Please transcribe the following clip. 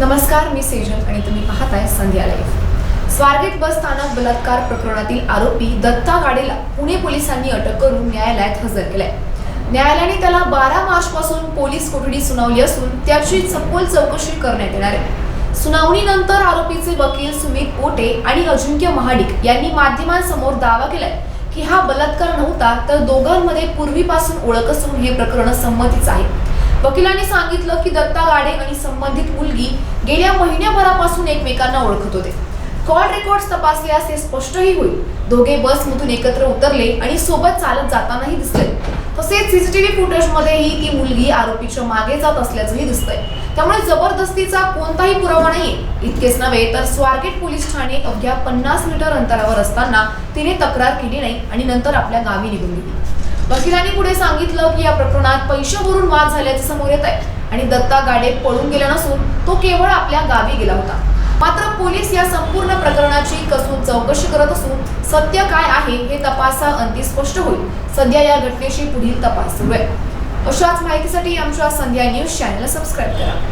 नमस्कार मी सेजल आणि तुम्ही पाहताय संध्या लाईव्ह स्वारगेट बस स्थानक बलात्कार प्रकरणातील आरोपी दत्ता गाडेला पुणे पोलिसांनी अटक करून न्यायालयात हजर केलाय. न्यायालयाने त्याला बारा मार्च पासून पोलीस कोठडी सुनावली असून त्याची सखोल चौकशी करण्यात येणार आहे. सुनावणीनंतर आरोपीचे वकील सुमित पोटे आणि अजिंक्य महाडिक यांनी माध्यमांसमोर दावा केलाय की हा बलात्कार नव्हता तर दोघांमध्ये पूर्वीपासून ओळख असून हे प्रकरण संमतीच आहे. वकिलांनी सांगितलं की दत्ता गाडे आणि संबंधित मुलगी गेल्या महिन्याभरापासून एकमेकांना ओळखत होते. कॉल रेकॉर्ड्स तपासल्यास हे स्पष्टही होईल. दोघे बसमधून एकत्र उतरले आणि सोबत चालत जातानाही दिसले. तसेच सीसीटीव्ही फुटेजमध्येही ती मुलगी आरोपीच्या मागे जात असल्याचंही दिसतंय. त्यामुळे जबरदस्तीचा कोणताही पुरावा नाहीये. इतकेच नव्हे तर स्वारगेट पोलीस ठाणे अवघ्या पन्नास मीटर अंतरावर असताना तिने तक्रार केली नाही आणि नंतर आपल्या गावी निघून गेली. वकिलांनी पुढे सांगितलं की या प्रकरणात पैशावरून वाद झाल्याचे समोर येत आहे आणि दत्ता गाडे पळून गेला नसून तो केवळ आपल्या गावी गेला होता. मात्र पोलीस या संपूर्ण प्रकरणाची कसून चौकशी करत असून सत्य काय आहे हे तपासा अंती स्पष्ट होईल. सध्या या घटनेशी पुढील तपास सुरू आहे. अशाच माहितीसाठी आमच्या संध्या न्यूज चॅनल सबस्क्राईब करा.